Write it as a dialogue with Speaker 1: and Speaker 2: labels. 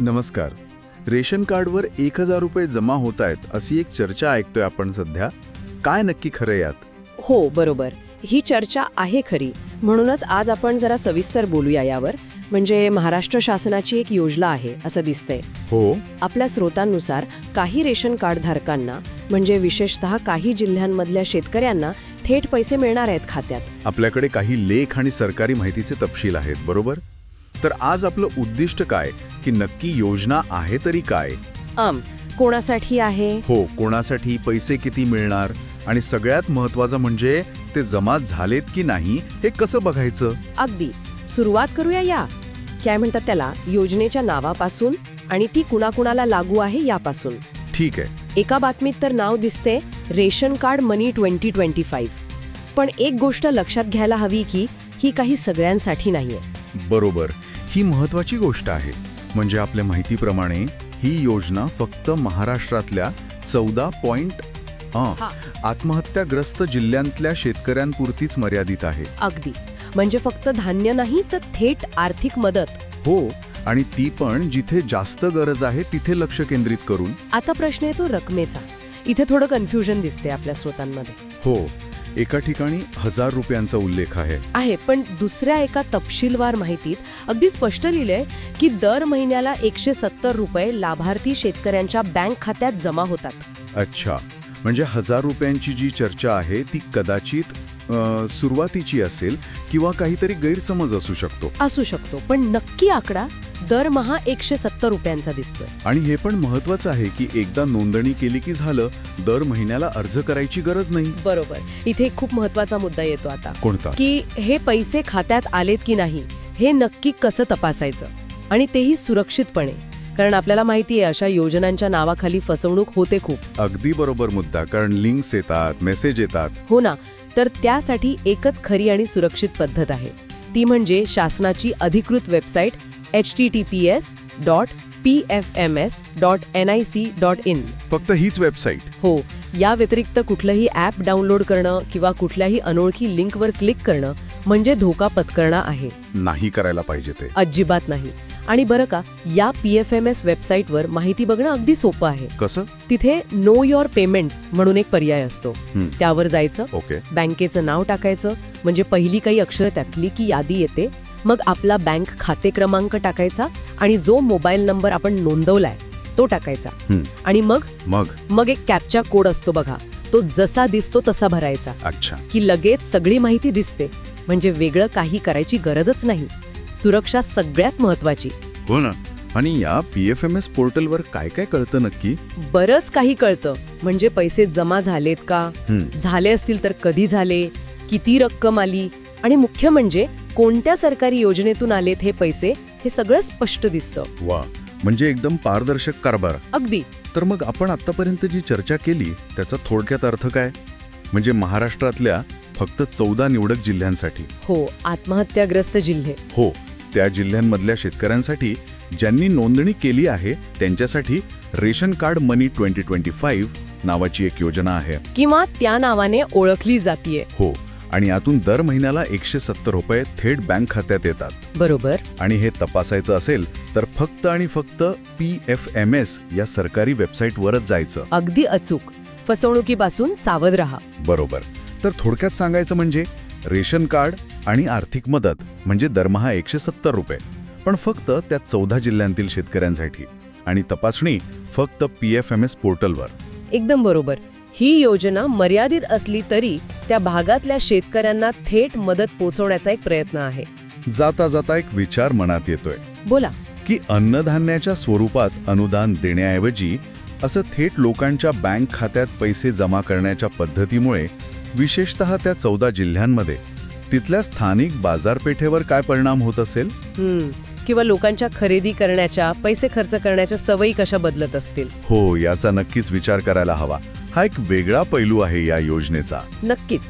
Speaker 1: नमस्कार. रेशन कार्डवर एक हजार रुपये जमा होत आहेत अशी एक चर्चा ऐकतोय आपण सध्या. काय नक्की खरं यात?
Speaker 2: हो बरोबर. ही चर्चा आहे खरी. म्हणूनच आज आपण जरा सविस्तर बोलूया यावर. म्हणजे महाराष्ट्र शासनाची एक योजना आहे असं दिसतंय.
Speaker 1: हो.
Speaker 2: आपल्या स्रोतांनुसार काही रेशन कार्ड धारकांना म्हणजे विशेषतः काही जिल्ह्यांमधल्या शेतकऱ्यांना थेट पैसे मिळणार आहेत खात्यात.
Speaker 1: आपल्याकडे काही लेख आणि सरकारी माहितीचे तपशील आहेत बरोबर? तर आज आपलं उद्दिष्ट काय? की नक्की योजना आहे तरी काय?
Speaker 2: आम कोणासाठी आहे?
Speaker 1: हो कोणासाठी पैसे किती मिळणार? आणि सगळ्यात महत्वाचं म्हणजे ते जमा झालेत की नाही हे कसं बघायचं?
Speaker 2: अगदी. सुरुवात करूया या. काय म्हणतात त्याला? योजनेच्या नावापासून आणि ती कुणाकुणाला लागू आहे यापासून.
Speaker 1: ठीक आहे.
Speaker 2: एका बातमीत तर नाव दिसते ration card money twenty twenty five. पण एक गोष्ट लक्षात घ्यायला हवी की ही काही सगळ्यांसाठी नाहीये.
Speaker 1: बरोबर. ही महत्वाची गोष्ट आहे. म्हणजे आपल्या माहितीप्रमाणे ही योजना फक्त महाराष्ट्रातल्या चौदा पॉइंट
Speaker 2: हा.
Speaker 1: आत्महत्याग्रस्त जिल्ह्यांतल्या शेतकऱ्यांपुरतीच मर्यादित आहे.
Speaker 2: अगदी. म्हणजे फक्त धान्य नाही तर थेट आर्थिक मदत.
Speaker 1: हो आणि ती पण जिथे जास्त गरज आहे तिथे लक्ष केंद्रित करून.
Speaker 2: आता प्रश्न येतो रकमेचा. इथे थोडं कन्फ्युजन दिसते आपल्या स्रोतांमध्ये
Speaker 1: हो. एका ठिकाणी हजार रुपयांचा उल्लेख आहे.
Speaker 2: आहे पण दुसऱ्या एका तपशीलवार माहितीत अगदी स्पष्ट लिहिलंय की दर महिन्याला एकशे सत्तर रुपये लाभार्थी शेतकऱ्यांच्या बँक खात्यात जमा होतात.
Speaker 1: अच्छा. म्हणजे हजार रुपयांची जी चर्चा आहे ती कदाचित सुरुवातीची असेल किंवा काहीतरी गैरसमज असू शकतो.
Speaker 2: असू शकतो पण नक्की आकडा दरमहा एकशे सत्तर रुपयांचा दिसतोय.
Speaker 1: आणि हे पण महत्वाचं आहे की एकदा नोंदणी केली की झालं दर महिन्याला अर्ज करायची गरज नाही.
Speaker 2: बरोबर. इथे खूप महत्त्वाचा मुद्दा येतो आता.
Speaker 1: कोणता?
Speaker 2: की हे पैसे खात्यात आलेत की नाही हे नक्की कसं तपासायचं? आणि तेही सुरक्षितपणे. कारण आपल्याला माहिती आहे अशा योजनांच्या नावाखाली फसवणूक होते खूप.
Speaker 1: अगदी बरोबर मुद्दा. कारण लिंक्स येतात मेसेज येतात.
Speaker 2: हो ना. तर त्यासाठी एकच खरी आणि सुरक्षित पद्धत आहे. ती म्हणजे शासनाची अधिकृत website H T T P S dot P F M S dot N I C dot in.
Speaker 1: फक्त हीच वेबसाईट.
Speaker 2: हो या व्यतिरिक्त कुठलंही ॲप डाउनलोड करणं किंवा कुठल्याही अनोळखी लिंकवर क्लिक करणं म्हणजे धोका पत्करणं आहे.
Speaker 1: नाही करायला पाहिजे ते.
Speaker 2: अजिबात नाही. आणि बरं का या पी एफ एम एस वेबसाईटवर माहिती बघणं अगदी सोपं आहे.
Speaker 1: कसं?
Speaker 2: तिथे नो युअर पेमेंट्स म्हणून एक पर्याय असतो. त्यावर जायचं
Speaker 1: ओके.
Speaker 2: बँकेचं नाव टाकायचं म्हणजे पहिली काही अक्षर त्यातली की यादी येते मग आपला बँक खाते क्रमांक टाकायचा आणि जो मोबाईल नंबर आपण नोंदवलाय तो टाकायचा. आणि मग?
Speaker 1: मग?
Speaker 2: मग एक कॅपचा कोड असतो बघा तो जसा दिसतो तसा भरायचा.
Speaker 1: अच्छा.
Speaker 2: की लगेच सगळी माहिती दिसते म्हणजे वेगळं काही करायची गरजच नाही. सुरक्षा सगळ्यात महत्वाची.
Speaker 1: हो ना. आणि या पी एफ एम एस पोर्टलवर काय काय कळतं नक्की?
Speaker 2: बरंच काही कळतं. म्हणजे पैसे जमा झालेत का. झाले असतील तर कधी झाले? किती रक्कम आली? आणि मुख्य म्हणजे कोणत्या सरकारी योजनेतून आलेत हे पैसे? हे सगळं स्पष्ट दिसतं.
Speaker 1: वा. म्हणजे एकदम पारदर्शक कारभार.
Speaker 2: अगदी.
Speaker 1: तर मग आपण आतापर्यंत जी चर्चा केली त्याचा थोडक्यात अर्थ काय? म्हणजे महाराष्ट्रातल्या फक्त चौदा निवडक जिल्ह्यांसाठी.
Speaker 2: हो आत्महत्याग्रस्त जिल्हे.
Speaker 1: हो त्या जिल्ह्यांमधल्या शेतकऱ्यांसाठी ज्यांनी नोंदणी केली आहे त्यांच्यासाठी ration card money twenty twenty five नावाची एक योजना आहे.
Speaker 2: किंवा त्या नावाने ओळखली जातीये.
Speaker 1: हो आणि यातून दर महिन्याला एकशे सत्तर रुपये थेट बँक खात्यात येतात.
Speaker 2: बरोबर.
Speaker 1: आणि हे तपासायचं असेल तर फक्त आणि फक्त पी एफ एम एस या सरकारी वेबसाईटवरच जायचं.
Speaker 2: अगदी अचूक. फसवणुकीपासून सावध राहा.
Speaker 1: बरोबर. तर थोडक्यात सांगायचं म्हणजे रेशन कार्ड आणि आर्थिक मदत म्हणजे दरमहा एकशे सत्तर रुपये. पण फक्त त्या चौदा जिल्ह्यांतील शेतकऱ्यांसाठी. आणि तपासणी फक्त पी एफ एम एस पोर्टलवर.
Speaker 2: एकदम बरोबर. ही योजना मर्यादित असली तरी त्या भागातल्या शेतकऱ्यांना थेट मदत पोहोचवण्याचा एक प्रयत्न आहे.
Speaker 1: जाता जाता एक विचार मनात येतोय.
Speaker 2: बोला.
Speaker 1: की अन्नधान्याच्या स्वरूपात अनुदान देण्याऐवजी असं थेट लोकांच्या बँक खात्यात पैसे जमा करण्याच्या पद्धतीमुळे विशेषतः त्या चौदा जिल्ह्यांमध्ये तिथल्या स्थानिक बाजारपेठेवर काय परिणाम होत असेल?
Speaker 2: किंवा लोकांच्या खरेदी करण्याच्या पैसे खर्च करण्याच्या सवयी कशा बदलत असतील?
Speaker 1: हो याचा नक्कीच विचार करायला हवा. हा एक वेगळा पैलू आहे या योजनेचा.
Speaker 2: नक्कीच.